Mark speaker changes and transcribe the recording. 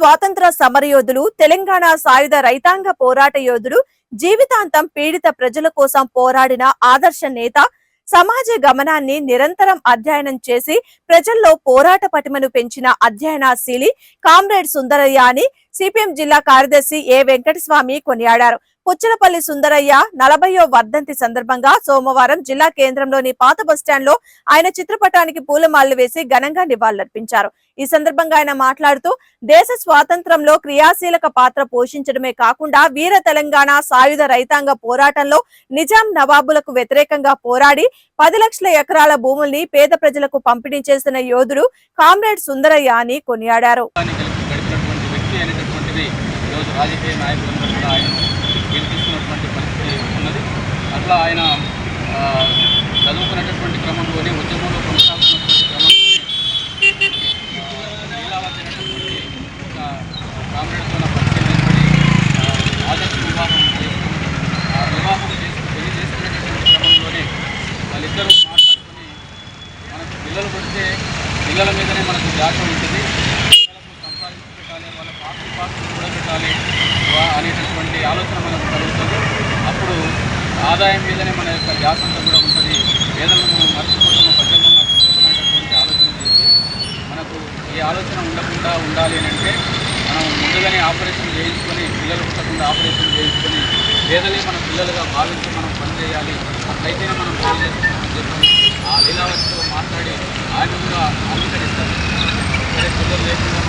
Speaker 1: స్వాతంత్ర సమరయోధులు తెలంగాణ సాయుధ రైతాంగ పోరాట యోధుడు జీవితాంతం పీడిత ప్రజల కోసం పోరాడిన ఆదర్శ నేత సమాజ గమనాన్ని నిరంతరం అధ్యయనం చేసి ప్రజల్లో పోరాట పటిమను పెంచిన అధ్యయనశీలి కామ్రేడ్ సుందరయ్య అని సిపిఎం జిల్లా కార్యదర్శి ఏ వెంకటస్వామి కొనియాడారు. పుచ్చలపల్లి సుందరయ్య నలభయో వర్ధంతి సందర్భంగా సోమవారం జిల్లా కేంద్రంలోని పాత బస్టాండ్లో ఆయన చిత్రపటానికి పూలమాలలు వేసి ఘనంగా నివాళులర్పించారు. ఈ సందర్భంగా ఆయన మాట్లాడుతూ దేశ స్వాతంత్రంలో క్రియాశీలక పాత్ర పోషించడమే కాకుండా వీర తెలంగాణ సాయుధ రైతాంగ పోరాటంలో నిజాం నవాబులకు వ్యతిరేకంగా పోరాడి పది లక్షల ఎకరాల భూముల్ని పేద ప్రజలకు పంపిణీ చేసిన యోధుడు కామ్రేడ్ సుందరయ్య అని కొనియాడారు.
Speaker 2: అని ఈరోజు రాజకీయ నాయకులందరూ కూడా ఆయన గెలిపిస్తున్నటువంటి పరిస్థితి ఉన్నది. అట్లా ఆయన చదువుకున్నటువంటి చదువుకునేటటువంటి క్రమంలోనే ఉద్యమంలో కొనసాగుతున్నటువంటి క్రమంలోనే ఆ, ఒక కామ్రేడ్తో పరిచయం ఆదర్శ వివాహం చేసుకుని ఆ వివాహం చేసి పెళ్ళి చేసుకునేటటువంటి క్రమంలోనే వాళ్ళిద్దరూ మాట్లాడుకుని మనకు పిల్లలు పుడితే పిల్లల మీదనే మనకు జాగ్రత్త ఉంటుంది. వాళ్ళ కూడా పెట్టాలి వా- అనేటటువంటి ఆలోచన మనకు కలుగుతుంది. అప్పుడు ఆదాయం మీదనే మన యొక్క ధ్యాస అంతా కూడా ఉంటుంది. పేదలను మనం మర్చిపోతాము ప్రజలను మర్చిపోతామనేటటువంటి ఆలోచన చేసి మనకు ఈ ఆలోచన ఉండకుండా ఉండాలి అని అంటే మనం ముందుగానే ఆపరేషన్ చేయించుకొని పిల్లలు పుట్టకుండా ఆపరేషన్ చేయించుకొని పేదలే మన పిల్లలుగా భావించి మనం పనిచేయాలి అట్లయితేనే మనం పని చెప్పి ఆ లీలావతితో మాట్లాడి ఆయన కూడా అంగీకరిస్తారు సరే పిల్లలు లేకుండా